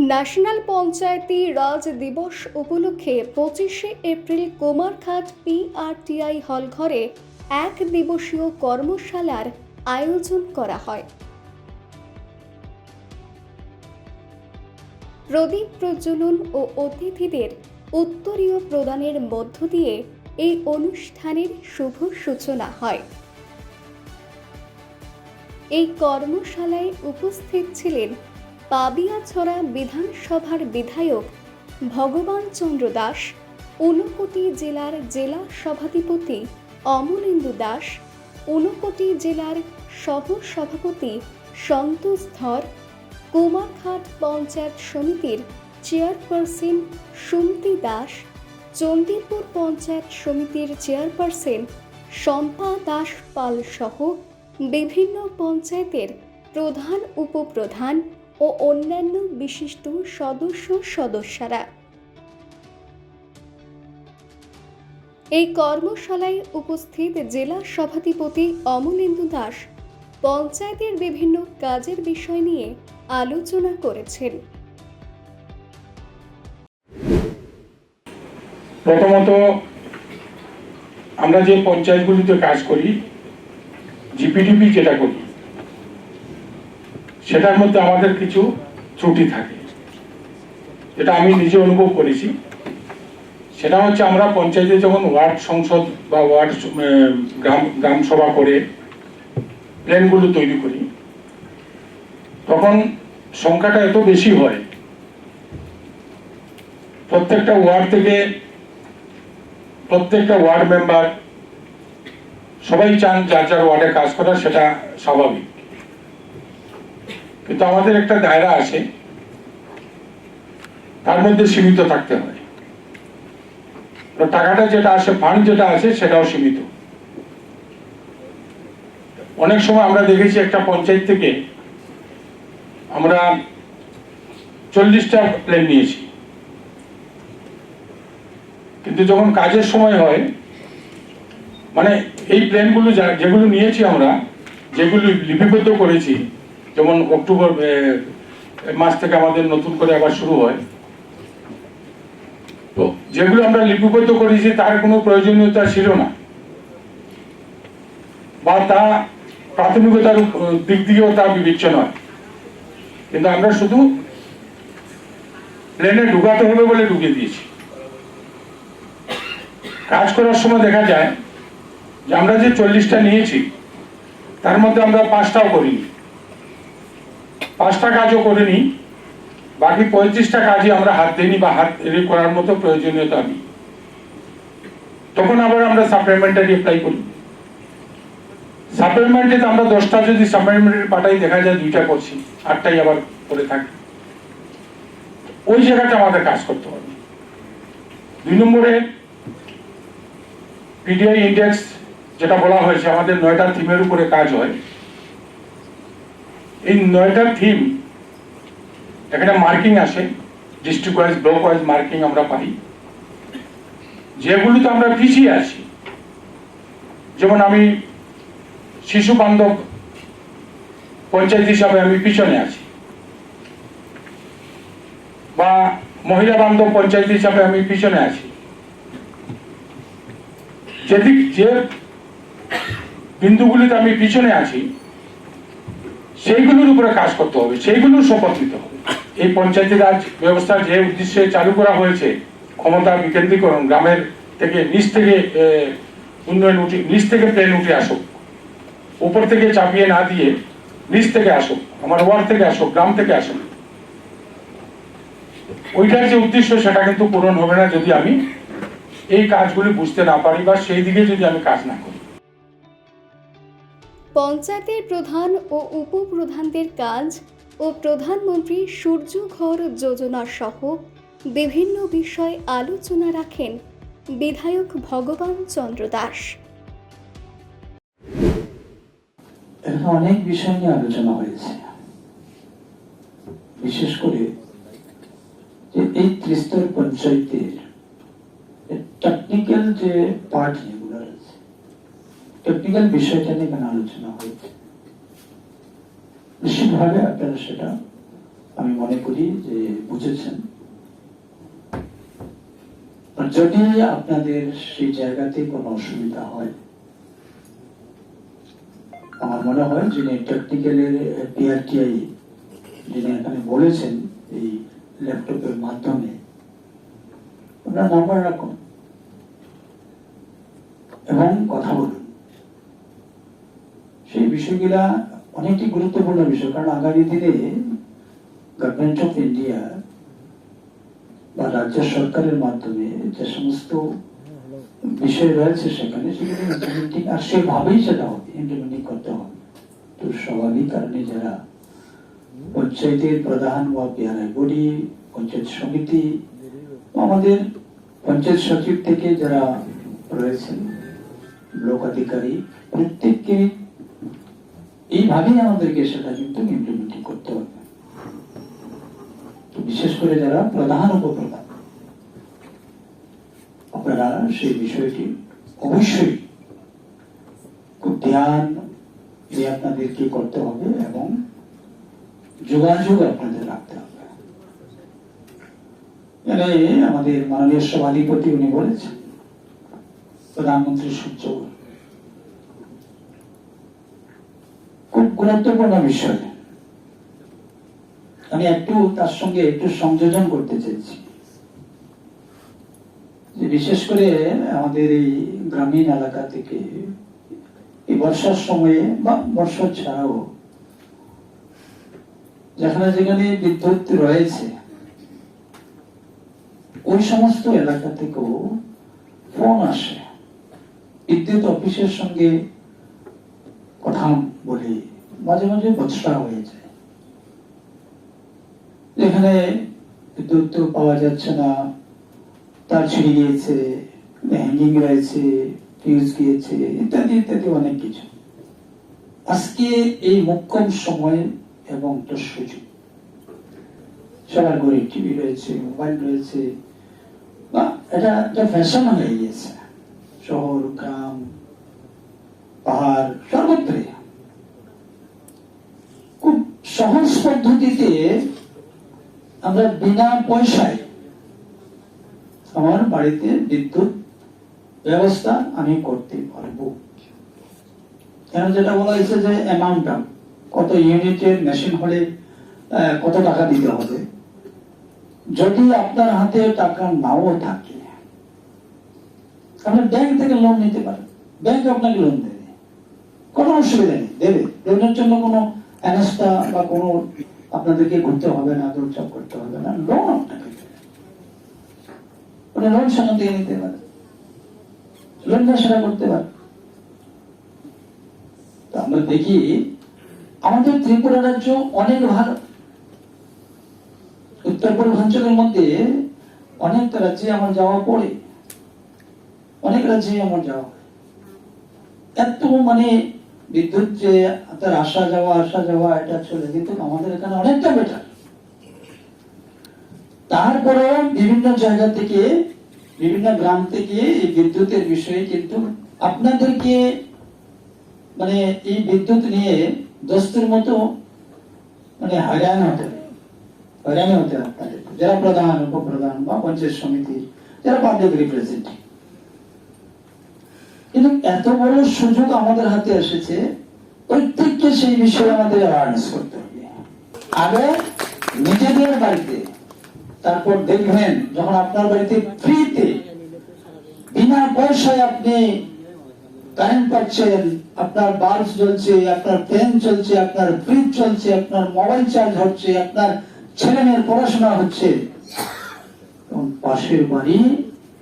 National পঞ্চায়েতি রাজ দিবস উপলক্ষে পঁচিশে এপ্রিল কুমারঘাট পিআরটিআই হল ঘরে এক দিবসীয় কর্মশালার আয়োজন করা হয়। প্রদীপ প্রজ্বলন ও অতিথিদের উত্তরীয় প্রদানের মধ্য দিয়ে এই অনুষ্ঠানের শুভ সূচনা হয়। এই কর্মশালায় উপস্থিত ছিলেন পাবিয়াছড়া বিধানসভার বিধায়ক ভগবান চন্দ্র দাস, ঊনকোটি জেলার জেলা সভাধিপতি অমলেন্দু দাস, ঊনকোটি জেলার সহ সভাপতি সন্তোষ ধর, কুমারঘাট পঞ্চায়েত সমিতির চেয়ারপারসন সুমতি দাস, চণ্ডীপুর পঞ্চায়েত সমিতির চেয়ারপারসন শম্পা দাস পাল সহ বিভিন্ন পঞ্চায়েতের প্রধান, উপপ্রধান ও অন্যান্য বিশিষ্ট সদস্য সদস্যরা। এই কর্মশালায় উপস্থিত জেলা সভাধিপতি অমলেন্দু দাস পঞ্চায়েতের বিভিন্ন কাজের বিষয় নিয়ে আলোচনা করেছেন। প্রথমত, আমরা যে পঞ্চায়েতগুলিতে কাজ করি জিপিডিপি যেটা করি সেটার মধ্যে আমাদের কিছু ত্রুটি থাকে। যেটা আমি নিজে অনুভব করেছি। সেটা হচ্ছে আমরা পঞ্চায়েতে যখন ওয়ার্ড সংসদ বা ওয়ার্ড গ্রাম গ্রাম সভা করে প্ল্যানগুলো তৈরি করি, তখন সংখ্যাটা এত বেশি হয়। প্রত্যেকটা ওয়ার্ড থেকে প্রত্যেকটা ওয়ার্ড মেম্বার সবাই চান যার যার ওয়ার্ডে কাজ করা সেটা স্বাভাবিক। কিন্তু আমাদের একটা দায়রা আছে। তার মধ্যে সীমিত থাকতে হয়। টাকাটা যেটা আসে ফান্ড যেটা আছে, সেটাও সীমিত। অনেক সময় আমরা দেখেছি একটা পঞ্চায়েত থেকে আমরা চল্লিশটা প্লেন নিয়েছি। কিন্তু যখন কাজের সময় হয় মানে এই প্লেনগুলো যেগুলো নিয়েছি আমরা, যেগুলো লিপিবদ্ধ করেছি যেমন অক্টোবর মাস থেকে আমাদের নতুন করে আবার শুরু হয়। তো যেগুলো আমরা লিপিবদ্ধ করেছি তার কোনো প্রয়োজনীয়তা ছিল না। বা তা প্রাথমিকতার দিক দিয়েও তা বিবেচ্য নয় কিন্তু আমরা শুধু প্লেনে ঢুকাতে হবে বলে ঢুকিয়ে দিয়েছি। কাজ করার সময় দেখা যায় যে আমরা যে চল্লিশটা নিয়েছি তার মধ্যে আমরা পাঁচটাও করিনি। পাঁচটা কাজও করিনি বাকি পঁয়ত্রিশটা কাজই আমরা হাত দিইনি বা হাত করার মতো প্রয়োজনীয়তা নেই। তখন আবার আমরা সাপ্লিমেন্টারি অ্যাপ্লাই করি। সাপ্লিমেন্টে আমরা দশটা যদি সাপ্লিমেন্টারি পাঠাই, দেখা যায় দুইটা করছি, আটটাই আবার করে থাকি। ওই জায়গাটা আমাদের কাজ করতে হবে। দুই নম্বরে পিডিআই ইন্ডেক্স যেটা বলা হয়েছে, আমাদের নয়টা থিমের উপরে কাজ হয়। এই নয়টা থিম এখানে মার্কিং আসে district wise block wise marking আমরা পাই। যেগুলিতে আমরা পিছিয়ে আছি, যেমন আমি শিশু বান্ধব পঞ্চায়েত হিসাবে আমি পিছনে আছি, বা মহিলা বান্ধব পঞ্চায়েত হিসাবে আমি পিছনে আছি। যেদিক যে বিন্দুগুলিতে আমি পিছনে আছি সেইগুলোর উপরে কাজ করতে হবে, সেইগুলোর শপথ নিতে হবে। এই পঞ্চায়েতি রাজ ব্যবস্থা যে উদ্দেশ্যে চালু করা হয়েছে, ক্ষমতা বিকেন্দ্রীকরণ, গ্রামের থেকে নিচ থেকে উন্নয়ন উঠে, নিচ থেকে প্লেন উঠে আসুক, উপর থেকে চাপিয়ে না দিয়ে নিচ থেকে আসুক, আমার ওয়ার্ড থেকে আসুক, গ্রাম থেকে আসুক, ওইটার যে উদ্দেশ্য সেটা কিন্তু পূরণ হবে না যদি আমি এই কাজগুলি বুঝতে না পারি বা সেই দিকে যদি আমি কাজ না করি। পঞ্চায়েতের প্রধান ও উপপ্রধানদের কাজ ও প্রধানমন্ত্রী সূর্য ঘর যোজনা সহ বিভিন্ন বিষয় আলোচনা রাখেন বিধায়ক ভগবান চন্দ্র দাস। অনেক বিষয় নিয়ে আলোচনা হয়েছে। বিশেষ করে এই ত্রিস্তর পঞ্চায়েতের টেকনিক্যাল যে পার্ট টেকনিক্যাল বিষয়টা নিয়ে এখানে আলোচনা হয়েছে। নিশ্চিতভাবে আপনারা সেটা আমি মনে করি যে বুঝেছেন। যদি আপনাদের সেই জায়গাতে কোনো অসুবিধা হয়, আমার মনে হয় যিনি টেকনিক্যালের পিআরটিআই যিনি এখানে বলেছেন এই ল্যাপটপের মাধ্যমে, ওনার নাম্বার রাখুন এবং কথা বলুন। বিষয়গুলা অনেকটি গুরুত্বপূর্ণ বিষয়। কারণ আগামী দিনে গভর্নমেন্ট অফ ইন্ডিয়া বা রাজ্য সরকারের মাধ্যমে যে সমস্ত বিষয় রয়েছে সেখানে ইমপ্লিমেন্টিং আর সেভাবেই সেটা হবে ইমপ্লিমেন্টিং করতে হবে। তো স্বাভাবিক কারণে যারা পঞ্চায়েতের প্রধান বা পিয়ারাই বডি, পঞ্চায়েত সমিতি, আমাদের পঞ্চায়েত সচিব থেকে যারা রয়েছেন লোক অধিকারী প্রত্যেককে এইভাবেই আমাদেরকে সেটা কিন্তু ইমপ্লিমেন্টিং করতে হবে। বিশেষ করে যারা প্রধান উপপ্রধান, আপনারা সেই বিষয়টি অবশ্যই খুব ধ্যান দিয়ে আপনাদেরকে করতে হবে এবং যোগাযোগ আপনাদের রাখতে হবে। আমাদের মাননীয় সভাধিপতি উনি বলেছেন, প্রধানমন্ত্রী সূর্য খুব গুরুত্বপূর্ণ বিষয়। আমি একটু তার সঙ্গে একটু সংযোজন করতে চেয়েছি। বিশেষ করে আমাদের এই গ্রামীণ এলাকা থেকে এই বর্ষার সময়ে বা বর্ষা ছাড়াও, যেখানে যেখানে বিদ্যুৎ রয়েছে, ওই সমস্ত এলাকা থেকেও ফোন আসে। বিদ্যুৎ অফিসের সঙ্গে কথা বলি। মাঝে মাঝে বচসা হয়ে যায়। এখানে বিদ্যুৎ পাওয়া যাচ্ছে না, তার ছিঁড়ে গিয়েছে হ্যাঙ্গিং রয়েছে ফিউজ গিয়েছে, ইত্যাদি ইত্যাদি অনেক কিছু। আজকে এই মোক্ষম সময় এবং একটা সুযোগ সবার ঘরে টিভি রয়েছে মোবাইল রয়েছে, বা এটা একটা ফ্যাশন হয়ে গিয়েছে। শহর, গ্রাম, পাহাড়, সর্বত্রই খুব সহজ পদ্ধতিতে আমরা বিনা পয়সায় আমার বাড়িতে বিদ্যুৎ ব্যবস্থা আমি করতে পারব। কেন যেটা বলা হয়েছে যে অ্যামাউন্টটা কত ইউনিটের মেশিন হলে কত টাকা দিতে হবে? যদি আপনার হাতে টাকা নাও থাকে আপনি ব্যাংক থেকে লোন নিতে পারেন ব্যাংক আপনাকে লোন দেবে। কোনো অসুবিধা নেই, দেবে। লোনের জন্য কোনো অ্যানেস্টা বা কোনো আপনাদেরকে ঘুরতে হবে না দৌড়চাপ করতে হবে না লোন আপনাকে লোন সেখান থেকে নিতে পারেন লোন সেটা করতে পারেন তো আমরা দেখি, আমাদের ত্রিপুরা রাজ্য অনেক ভালো। উত্তর পূর্বাঞ্চলের মধ্যে অনেক রাজ্যে আমার যাওয়া পড়ে। অনেক রাজ্যে আমার যাওয়া। এত মানে বিদ্যুৎ যে তার আসা যাওয়া আসা যাওয়া, এটা চলে কিন্তু আমাদের এখানে অনেকটা বেটার তারপরেও বিভিন্ন জায়গা থেকে, বিভিন্ন গ্রাম থেকে এই বিদ্যুতের বিষয়ে কিন্তু আপনাদেরকে মানে এই বিদ্যুৎ নিয়ে দোস্তের মতো মানে হয়রান হতে হয়রান হতে আপনাদের। যারা প্রধান, উপপ্রধান বা পঞ্চায়েত সমিতি যারা পাবলিক রিপ্রেজেন্টেটিভ কিন্তু এত বড় সুযোগ আমাদের হাতে এসেছে, প্রত্যেককে সেই বিষয়ে আমাদের অ্যাওয়ারনেস করতে হবে। আগে নিজেদের বাড়িতে, তারপর দেখবেন যখন আপনার বাড়িতে ফ্রিতে বিনা পয়সায় আপনি কারেন্ট পাচ্ছেন, আপনার বাল্ব চলছে, আপনার ফ্যান চলছে, আপনার ফ্রিজ চলছে, আপনার মোবাইল চার্জ হচ্ছে, আপনার ছেলে মেয়ের পড়াশোনা হচ্ছে পাশের বাড়ি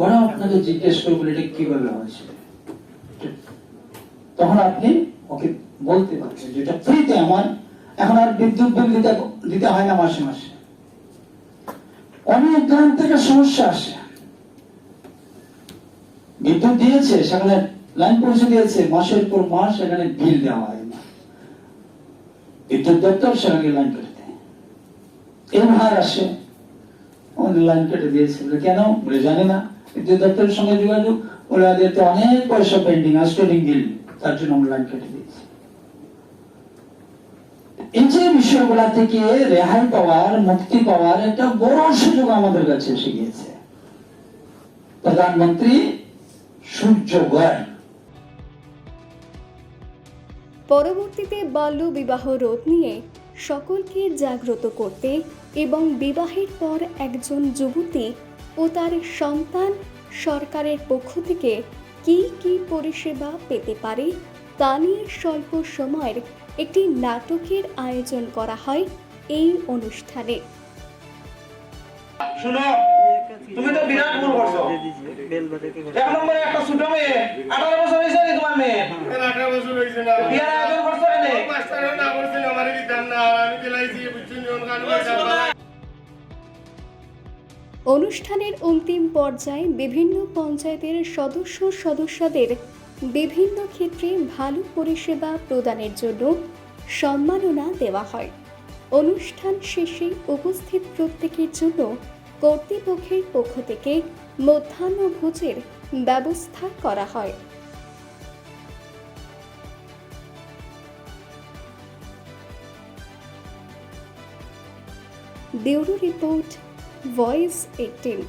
ওরা আপনাকে জিজ্ঞেস করবে, এটা কীভাবে হয়েছে? তখন আপনি ওকে বলতে পারছেন যেটা ফ্রিতে আমার এখন আর বিদ্যুৎ বিল দিতে দিতে হয় না মাসে মাসে। অনেক গ্রাম থেকে সমস্যা আসে। বিদ্যুৎ দিয়েছে, সেখানে লাইন পৌঁছে দিয়েছে, মাসের পর মাস সেখানে বিল দেওয়া হয় না। বিদ্যুৎ দপ্তর সেখানে লাইন কেটে দেয়। হার আসে আমাদের লাইন কেটে দিয়েছে। কেন? বলে, জানে না। বিদ্যুৎ দপ্তরের সঙ্গে যোগাযোগ ওদের তো অনেক পয়সা পেন্ডিং আউটস্ট্যান্ডিং বিল তার জন্য আমরা লাইন কেটে দিয়েছি। এই যে বিষয়গুলা থেকে রেহাই পাওয়ার, মুক্তি পাওয়ার একটা বড় সুযোগ আমাদের কাছে এসে গিয়েছে। প্রধানমন্ত্রী সূর্য গোয়েল পরবর্তীতে বাল্য বিবাহ রোধ নিয়ে সকলকে জাগ্রত করতে এবং বিবাহের পর একজন যুবতী ও তার সন্তান সরকারের পক্ষ থেকে কি কি পরিষেবা পেতে পারে তা নিয়ে স্বল্প সময়ের একটি নাটকের আয়োজন করা হয় এই অনুষ্ঠানে। শুনো তুমি তো বিরাট ভুল করছ। এক নম্বরে একটা ছোট মেয়ে আঠারো বছর হয়েছে নি তোমার মেয়ে? আঠারো বছর হয়েছে না। বিয়ার আয়োজন করছ কেনে মাস্টার না আমার দিতাম না আমি দিলাইছি বুঝছেন যখন গান অনুষ্ঠানের অন্তিম পর্যায়ে বিভিন্ন পঞ্চায়েতের সদস্য সদস্যদের বিভিন্ন ক্ষেত্রে ভালো পরিষেবা প্রদানের জন্য সম্মাননা দেওয়া হয়। অনুষ্ঠান শেষে উপস্থিত প্রত্যেকের জন্য কর্তৃপক্ষের পক্ষ থেকে মধ্যাহ্নভোজের ব্যবস্থা করা হয়। Bureau report voice 18